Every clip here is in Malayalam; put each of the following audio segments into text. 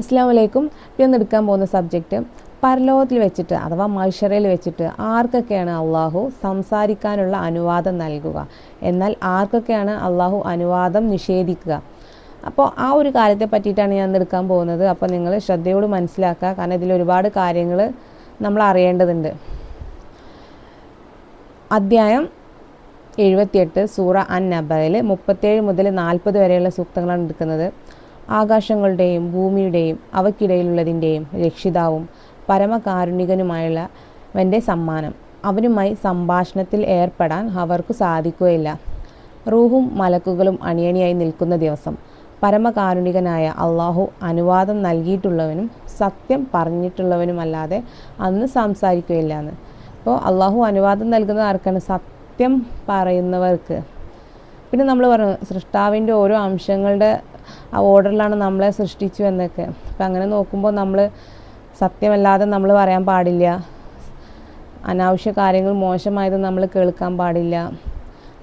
അസ്സാം വലൈക്കും ഇന്ന് എടുക്കാൻ പോകുന്ന സബ്ജക്റ്റ് പരലോകത്തിൽ വെച്ചിട്ട് അഥവാ മൈഷറയിൽ വെച്ചിട്ട് ആർക്കൊക്കെയാണ് അള്ളാഹു സംസാരിക്കാനുള്ള അനുവാദം നൽകുക? എന്നാൽ ആർക്കൊക്കെയാണ് അള്ളാഹു അനുവാദം നിഷേധിക്കുക? അപ്പോൾ ആ ഒരു കാര്യത്തെ പറ്റിയിട്ടാണ് ഞാൻ എടുക്കാൻ പോകുന്നത്. അപ്പോൾ നിങ്ങൾ ശ്രദ്ധയോട് മനസ്സിലാക്കുക. കാരണം ഇതിൽ ഒരുപാട് കാര്യങ്ങൾ നമ്മൾ അറിയേണ്ടതുണ്ട്. അദ്ധ്യായം എഴുപത്തിയെട്ട് സൂറ അൻ നബയിൽ മുപ്പത്തേഴ് മുതൽ നാൽപ്പത് വരെയുള്ള സൂക്തങ്ങളാണ് എടുക്കുന്നത്. ആകാശങ്ങളുടെയും ഭൂമിയുടെയും അവയ്ക്കിടയിലുള്ളതിന്റെയും രക്ഷിതാവും പരമകാരുണികനുമായുള്ള വന്റെ സമ്മാനം. അവനുമായി സംഭാഷണത്തിൽ ഏർപ്പെടാൻ അവർക്ക് സാധിക്കുകയില്ല. റൂഹും മലക്കുകളും അണിയണിയായി നിൽക്കുന്ന ദിവസം പരമകാരുണികനായ അള്ളാഹു അനുവാദം നൽകിയിട്ടുള്ളവനും സത്യം പറഞ്ഞിട്ടുള്ളവനുമല്ലാതെ അന്ന് സംസാരിക്കുകയില്ല എന്ന് അപ്പോൾ അള്ളാഹു അനുവാദം നൽകുന്ന ആർക്കാണ്? സത്യം പറയുന്നവർക്ക്. പിന്നെ നമ്മൾ പറഞ്ഞു സൃഷ്ടാവിന്റെ ഓരോ അംശങ്ങളുടെ ആ ഓർഡറിലാണ് നമ്മളെ സൃഷ്ടിച്ചു എന്നൊക്കെ. അപ്പം അങ്ങനെ നോക്കുമ്പോൾ നമ്മൾ സത്യമല്ലാതെ നമ്മൾ പറയാൻ പാടില്ല. അനാവശ്യ കാര്യങ്ങൾ മോശമായത് നമ്മൾ കേൾക്കാൻ പാടില്ല.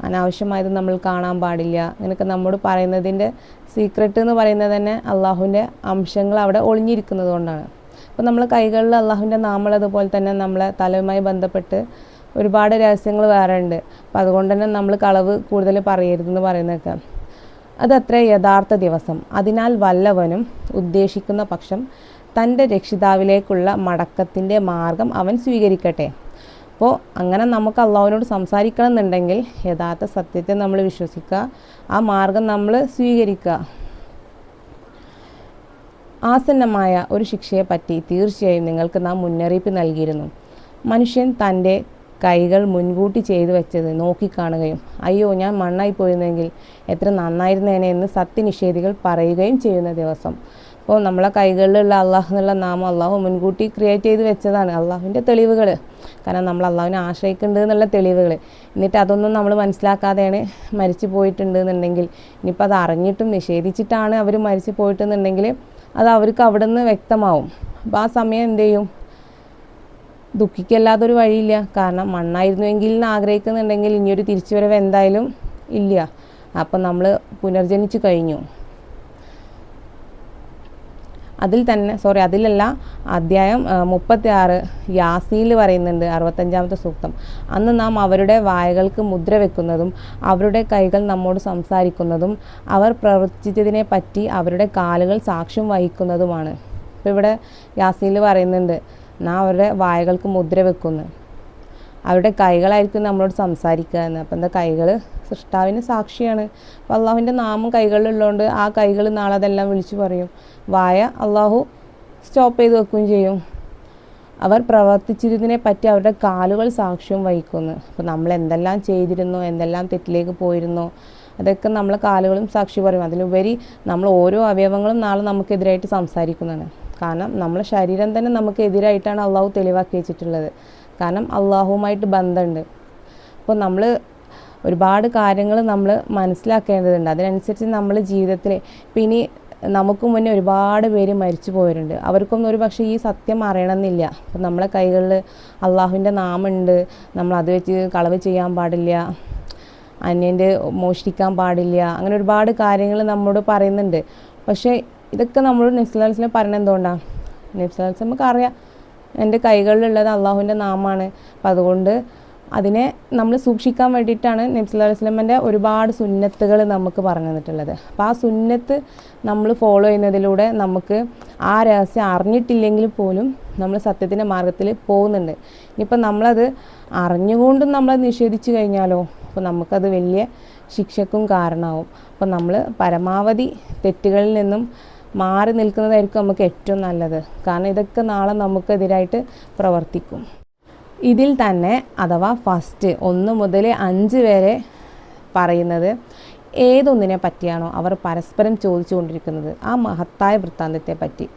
അനാവശ്യമായത് നമ്മൾ കാണാൻ പാടില്ല. അങ്ങനെയൊക്കെ നമ്മോട് പറയുന്നതിന്റെ സീക്രട്ട് എന്ന് പറയുന്നത് തന്നെ അള്ളാഹുവിന്റെ അംശങ്ങൾ അവിടെ ഒളിഞ്ഞിരിക്കുന്നത് കൊണ്ടാണ്. അപ്പോൾ നമ്മൾ കൈകളിൽ അള്ളാഹുവിന്റെ നാമളതുപോലെ തന്നെ നമ്മളെ തലവുമായി ബന്ധപ്പെട്ട് ഒരുപാട് രഹസ്യങ്ങൾ വേറെ ഉണ്ട്. അപ്പം അതുകൊണ്ട് തന്നെ നമ്മൾ കളവ് കൂടുതൽ പറയരുതെന്ന് പറയുന്നതൊക്കെ. അതത്ര യഥാർത്ഥ ദിവസം. അതിനാൽ വല്ലവനും ഉദ്ദേശിക്കുന്ന പക്ഷം തന്റെ രക്ഷിതാവിലേക്കുള്ള മടക്കത്തിന്റെ മാർഗം അവൻ സ്വീകരിക്കട്ടെ. അപ്പോൾ അങ്ങനെ നമുക്ക് അള്ളാഹുവിനോട് സംസാരിക്കണം എന്നുണ്ടെങ്കിൽ യഥാർത്ഥ സത്യത്തെ നമ്മൾ വിശ്വസിക്കുക ആ മാർഗം നമ്മൾ സ്വീകരിക്കുക. ആസന്നമായ ഒരു ശിക്ഷയെപ്പറ്റി തീർച്ചയായും നിങ്ങൾക്ക് നാം മുന്നറിയിപ്പ് നൽകിയിരുന്നു. മനുഷ്യൻ തന്റെ കൈകൾ മുൻകൂട്ടി ചെയ്തു വെച്ചത് നോക്കിക്കാണുകയും അയ്യോ ഞാൻ മണ്ണായി പോയിരുന്നെങ്കിൽ എത്ര നന്നായിരുന്നേനെ എന്ന് സത്യനിഷേധികൾ പറയുകയും ചെയ്യുന്ന ദിവസം. അപ്പോൾ നമ്മളെ കൈകളിലുള്ള അള്ളാഹു എന്നുള്ള നാമം അള്ളാഹു മുൻകൂട്ടി ക്രിയേറ്റ് ചെയ്ത് വെച്ചതാണ്. അള്ളാഹുവിന്റെ തെളിവുകൾ. കാരണം നമ്മൾ അള്ളാഹുവിനെ ആശ്രയിക്കുന്നുണ്ട് എന്നുള്ള തെളിവുകൾ. എന്നിട്ട് അതൊന്നും നമ്മൾ മനസ്സിലാക്കാതെയാണ് മരിച്ചു പോയിട്ടുണ്ട് എന്നുണ്ടെങ്കിൽ ഇനിയിപ്പോൾ അത് അറിഞ്ഞിട്ടും നിഷേധിച്ചിട്ടാണ് അവർ മരിച്ചു പോയിട്ടെന്നുണ്ടെങ്കിൽ അത് അവർക്ക് അവിടെ നിന്ന് വ്യക്തമാവും. അപ്പോൾ ആ സമയം എന്ത് ചെയ്യും? ദുഃഖിക്കല്ലാതൊരു വഴിയില്ല. കാരണം മണ്ണായിരുന്നുവെങ്കിൽ എന്ന് ആഗ്രഹിക്കുന്നുണ്ടെങ്കിൽ ഇനിയൊരു തിരിച്ചുവരവ് എന്തായാലും ഇല്ല. അപ്പം നമ്മൾ പുനർജനിച്ചു കഴിഞ്ഞു. അതിൽ തന്നെ സോറി അതിലല്ല അധ്യായം മുപ്പത്തി ആറ് യാസിയിൽ പറയുന്നുണ്ട് അറുപത്തഞ്ചാമത്തെ സൂക്തം. അന്ന് നാം അവരുടെ വായകൾക്ക് മുദ്ര വെക്കുന്നതും അവരുടെ കൈകൾ നമ്മോട് സംസാരിക്കുന്നതും അവർ പ്രവർത്തിച്ചതിനെ പറ്റി അവരുടെ കാലുകൾ സാക്ഷ്യം വഹിക്കുന്നതുമാണ്. ഇപ്പോൾ ഇവിടെ യാസിയിൽ പറയുന്നുണ്ട് നാം അവരുടെ വായകൾക്ക് മുദ്ര വെക്കുന്നു. അവരുടെ കൈകളായിരിക്കും നമ്മളോട് സംസാരിക്കുക എന്ന്. അപ്പം എന്താ കൈകൾ സൃഷ്ടാവിന് സാക്ഷിയാണ്. അപ്പോൾ അള്ളാഹുവിന്റെ നാമം കൈകളിലുള്ളതുകൊണ്ട് ആ കൈകൾ നാളെ അതെല്ലാം വിളിച്ചു പറയും. വായ അള്ളാഹു സ്റ്റോപ്പ് ചെയ്ത് വെക്കുകയും ചെയ്യും. അവർ പ്രവർത്തിച്ചിരുന്നതിനെ പറ്റി അവരുടെ കാലുകൾ സാക്ഷ്യം വഹിക്കുന്നു. അപ്പോൾ നമ്മൾ എന്തെല്ലാം ചെയ്തിരുന്നു എന്തെല്ലാം തെറ്റിലേക്ക് പോയിരുന്നോ അതൊക്കെ നമ്മളെ കാലുകളും സാക്ഷി പറയും. അതിലുപരി നമ്മൾ ഓരോ അവയവങ്ങളും നാളെ നമുക്കെതിരായിട്ട് സംസാരിക്കുന്നതാണ്. കാരണം നമ്മളെ ശരീരം തന്നെ നമുക്ക് എതിരായിട്ടാണ് അള്ളാഹു തെളിവാക്കി വെച്ചിട്ടുള്ളത്. കാരണം അള്ളാഹുവുമായിട്ട് ബന്ധമുണ്ട്. അപ്പോൾ നമ്മൾ ഒരുപാട് കാര്യങ്ങൾ നമ്മൾ മനസ്സിലാക്കേണ്ടതുണ്ട്. അതിനനുസരിച്ച് നമ്മൾ ജീവിതത്തിൽ പിന്നെ നമുക്ക് മുന്നേ ഒരുപാട് പേര് മരിച്ചു പോയവരുണ്ട്. അവർക്കൊന്നും ഒരു പക്ഷേ ഈ സത്യം അറിയണമെന്നില്ല. അപ്പം നമ്മളെ കൈകളിൽ അള്ളാഹുവിന്റെ നാമുണ്ട് നമ്മൾ അത് വെച്ച് കളവ് ചെയ്യാൻ പാടില്ല. അന്യന്റെ മോഷ്ടിക്കാൻ പാടില്ല. അങ്ങനെ ഒരുപാട് കാര്യങ്ങൾ നമ്മോട് പറയുന്നുണ്ട്. പക്ഷേ ഇതൊക്കെ നമ്മൾ നബ്സുലാസ്ലം പറഞ്ഞ എന്തുകൊണ്ടാണ് നബ്സുലാസ് നമുക്ക് അറിയാം എന്റെ കൈകളിലുള്ളത് അള്ളാഹുവിന്റെ നാമാണ്. അപ്പം അതുകൊണ്ട് അതിനെ നമ്മൾ സൂക്ഷിക്കാൻ വേണ്ടിയിട്ടാണ് നബ്സുല്ലാ വസ്ലമന്റെ ഒരുപാട് സുന്നത്തുകൾ നമുക്ക് പറഞ്ഞു തന്നിട്ടുള്ളത്. അപ്പോൾ ആ സുന്നത്ത് നമ്മൾ ഫോളോ ചെയ്യുന്നതിലൂടെ നമുക്ക് ആ രഹസ്യം അറിഞ്ഞിട്ടില്ലെങ്കിൽ പോലും നമ്മൾ സത്യത്തിന്റെ മാർഗത്തിൽ പോകുന്നുണ്ട്. ഇനിയിപ്പോൾ നമ്മളത് അറിഞ്ഞുകൊണ്ടും നമ്മളത് നിഷേധിച്ചു കഴിഞ്ഞാലോ അപ്പോൾ നമുക്കത് വലിയ ശിക്ഷക്കും കാരണമാവും. അപ്പോൾ നമ്മൾ പരമാവധി തെറ്റുകളിൽ നിന്നും മാറി നിൽക്കുന്നതായിരിക്കും നമുക്ക് ഏറ്റവും നല്ലത്. കാരണം ഇതൊക്കെ നാളെ നമുക്കെതിരായിട്ട് പ്രവർത്തിക്കും. ഇതിൽ തന്നെ അഥവാ ഫസ്റ്റ് ഒന്ന് മുതൽ അഞ്ച് വരെ പറയുന്നത് ഏതൊന്നിനെ പറ്റിയാണോ അവർ പരസ്പരം ചോദിച്ചുകൊണ്ടിരിക്കുന്നത്. ആ മഹത്തായ വൃത്താന്തത്തെ പറ്റി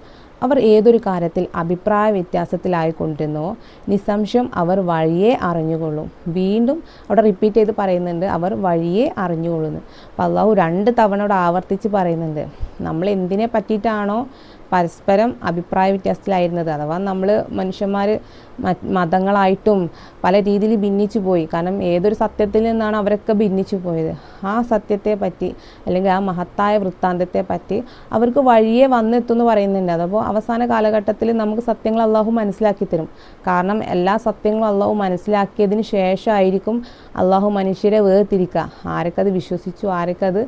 അവർ ഏതൊരു കാര്യത്തിൽ അഭിപ്രായ വ്യത്യാസത്തിലായിക്കൊണ്ടിരുന്നോ നിസ്സംശയം അവർ വഴിയെ അറിഞ്ഞുകൊള്ളും. വീണ്ടും അവിടെ റിപ്പീറ്റ് ചെയ്ത് പറയുന്നുണ്ട് അവർ വഴിയെ അറിഞ്ഞുകൊള്ളുന്നു. അപ്പോൾ അള്ളാഹു രണ്ട് തവണ അവിടെ ആവർത്തിച്ച് പറയുന്നുണ്ട് നമ്മൾ എന്തിനെ പറ്റിയിട്ടാണോ പരസ്പരം അഭിപ്രായ വ്യത്യാസത്തിലായിരുന്നത്. അഥവാ നമ്മൾ മനുഷ്യന്മാർ മതങ്ങളായിട്ടും പല രീതിയിൽ ഭിന്നിച്ചു പോയി. കാരണം ഏതൊരു സത്യത്തിൽ നിന്നാണ് അവരൊക്കെ ഭിന്നിച്ചു പോയത്. ആ സത്യത്തെ പറ്റി അല്ലെങ്കിൽ ആ മഹത്തായ വൃത്താന്തത്തെ പറ്റി അവർക്ക് വഴിയെ വന്നെത്തുമെന്ന് പറയുന്നുണ്ട്. അതപ്പോൾ അവസാന കാലഘട്ടത്തിൽ നമുക്ക് സത്യങ്ങൾ അള്ളാഹു മനസ്സിലാക്കി തരും. കാരണം എല്ലാ സത്യങ്ങളും അള്ളാഹു മനസ്സിലാക്കിയതിന് ശേഷമായിരിക്കും അള്ളാഹു മനുഷ്യരെ വേർതിരിക്കുക. ആരൊക്കെ അത് വിശ്വസിച്ചു ആരൊക്കെ അത്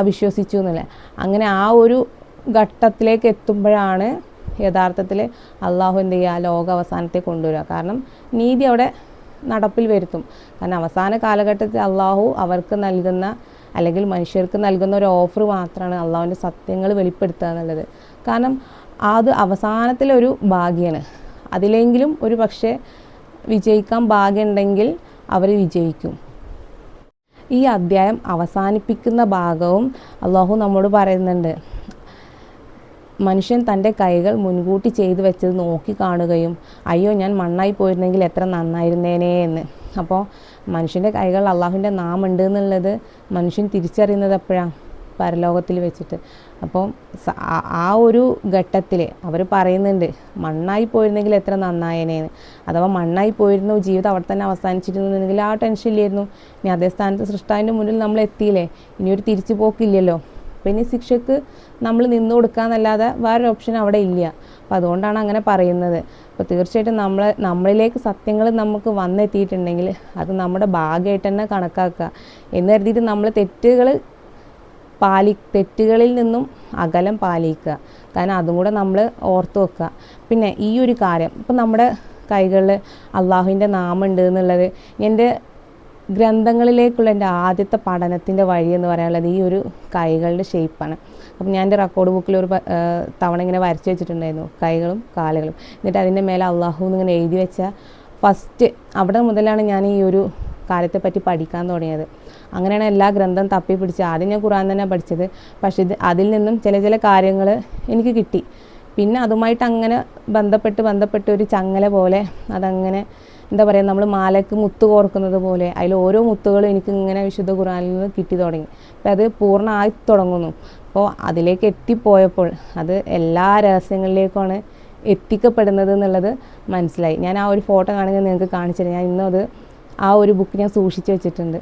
അവിശ്വസിച്ചു എന്നല്ലേ. അങ്ങനെ ആ ഒരു ഘട്ടത്തിലേക്ക് എത്തുമ്പോഴാണ് യഥാർത്ഥത്തിൽ അള്ളാഹു എന്ത് ചെയ്യുക? ലോക അവസാനത്തെ കൊണ്ടുവരിക. കാരണം നീതി അവിടെ നടപ്പിൽ വരുത്തും. കാരണം അവസാന കാലഘട്ടത്തിൽ അള്ളാഹു അവർക്ക് നൽകുന്ന അല്ലെങ്കിൽ മനുഷ്യർക്ക് നൽകുന്ന ഒരു ഓഫർ മാത്രമാണ് അള്ളാഹുവിന്റെ സത്യങ്ങൾ വെളിപ്പെടുത്തുക എന്നുള്ളത്. കാരണം അത് അവസാനത്തിലൊരു ഭാഗ്യമാണ് അതിലെങ്കിലും ഒരു പക്ഷേ വിജയിക്കാൻ ഭാഗ്യമുണ്ടെങ്കിൽ അവർ വിജയിക്കും. ഈ അധ്യായം അവസാനിപ്പിക്കുന്ന ഭാഗവും അള്ളാഹു നമ്മോട് പറയുന്നുണ്ട്. മനുഷ്യൻ തന്റെ കൈകൾ മുൻകൂട്ടി ചെയ്തു വെച്ചത് നോക്കി കാണുകയും അയ്യോ ഞാൻ മണ്ണായി പോയിരുന്നെങ്കിൽ എത്ര നന്നായിരുന്നേനേ എന്ന്. അപ്പോൾ മനുഷ്യന്റെ കൈകൾ അള്ളാഹുവിന്റെ നാമുണ്ട് എന്നുള്ളത് മനുഷ്യൻ തിരിച്ചറിയുന്നത് എപ്പോഴാണ് പരലോകത്തിൽ വെച്ചിട്ട്. അപ്പോൾ ആ- ഒരു ഘട്ടത്തിൽ അവർ പറയുന്നുണ്ട് മണ്ണായി പോയിരുന്നെങ്കിൽ എത്ര നന്നായനേന്ന് അഥവാ മണ്ണായി പോയിരുന്നു ജീവിതം അവിടെ തന്നെ അവസാനിച്ചിരുന്നെങ്കിൽ ആ ടെൻഷൻ ഇല്ലായിരുന്നു ഇനി അതേ സ്ഥാനത്ത് സൃഷ്ടാവിന്റെ മുന്നിൽ നമ്മൾ എത്തിയില്ലേ? ഇനിയൊരു തിരിച്ചു പോക്കില്ലല്ലോ അപ്പോൾ ഇനി ശിക്ഷക്ക് നമ്മൾ നിന്നു കൊടുക്കാന്നല്ലാതെ വേറൊരു ഓപ്ഷൻ അവിടെ ഇല്ല. അപ്പോൾ അതുകൊണ്ടാണ് അങ്ങനെ പറയുന്നത്. അപ്പോൾ തീർച്ചയായിട്ടും നമ്മൾ നമ്മളിലേക്ക് സത്യങ്ങൾ നമുക്ക് വന്നെത്തിയിട്ടുണ്ടെങ്കിൽ അത് നമ്മുടെ ഭാഗമായിട്ട് തന്നെ കണക്കാക്കുക. എന്ന് കരുതിയിട്ട് നമ്മൾ തെറ്റുകൾ പാലി തെറ്റുകളിൽ നിന്നും അകലം പാലിക്കുക. കാരണം അതും കൂടെ നമ്മൾ ഓർത്ത് വെക്കുക. പിന്നെ ഈ ഒരു കാര്യം ഇപ്പം നമ്മുടെ കൈകളിൽ അള്ളാഹുവിന്റെ നാമുണ്ട് എന്നുള്ളത് എന്റെ ഗ്രന്ഥങ്ങളിലേക്കുള്ള എന്റെ ആദ്യത്തെ പഠനത്തിന്റെ വഴി എന്ന് പറയാനുള്ളത് ഈ ഒരു കൈകളുടെ ഷേപ്പാണ് അപ്പം ഞാൻ എന്റെ റെക്കോർഡ് ബുക്കിൽ ഒരു തവണ ഇങ്ങനെ വരച്ച് വെച്ചിട്ടുണ്ടായിരുന്നു കൈകളും കാലുകളും. എന്നിട്ട് അതിന്റെ മേലെ അള്ളാഹു എന്നിങ്ങനെ എഴുതി വെച്ച ഫസ്റ്റ് അവിടെ മുതലാണ് ഞാൻ ഈ ഒരു കാര്യത്തെ പറ്റി പഠിക്കാൻ തുടങ്ങിയത്. അങ്ങനെയാണ് എല്ലാ ഗ്രന്ഥം തപ്പി പിടിച്ച് ആദ്യം ഞാൻ ഖുറാൻ തന്നെ പഠിച്ചത്. പക്ഷേ ഇത് അതിൽ നിന്നും ചില ചില കാര്യങ്ങൾ എനിക്ക് കിട്ടി. പിന്നെ അതുമായിട്ട് അങ്ങനെ ബന്ധപ്പെട്ട് ബന്ധപ്പെട്ട് ഒരു ചങ്ങല പോലെ അതങ്ങനെ എന്താ പറയുക നമ്മൾ മാലയ്ക്ക് മുത്ത് കോർക്കുന്നത് പോലെ അതിൽ ഓരോ മുത്തുകളും എനിക്ക് ഇങ്ങനെ വിശുദ്ധ ഖുറാനിൽ നിന്ന് കിട്ടി തുടങ്ങി. അപ്പം അത് പൂർണമായി തുടങ്ങുന്നു. അപ്പോൾ അതിലേക്ക് എത്തിപ്പോയപ്പോൾ അത് എല്ലാ രഹസ്യങ്ങളിലേക്കുമാണ് എത്തിക്കപ്പെടുന്നത് എന്നുള്ളത് മനസ്സിലായി. ഞാൻ ആ ഒരു ഫോട്ടോ കാണുന്നത് നിങ്ങൾക്ക് കാണിച്ചു തരാം ഞാൻ ഇന്നും അത് ആ ഒരു ബുക്ക് ഞാൻ സൂക്ഷിച്ച് വെച്ചിട്ടുണ്ട്.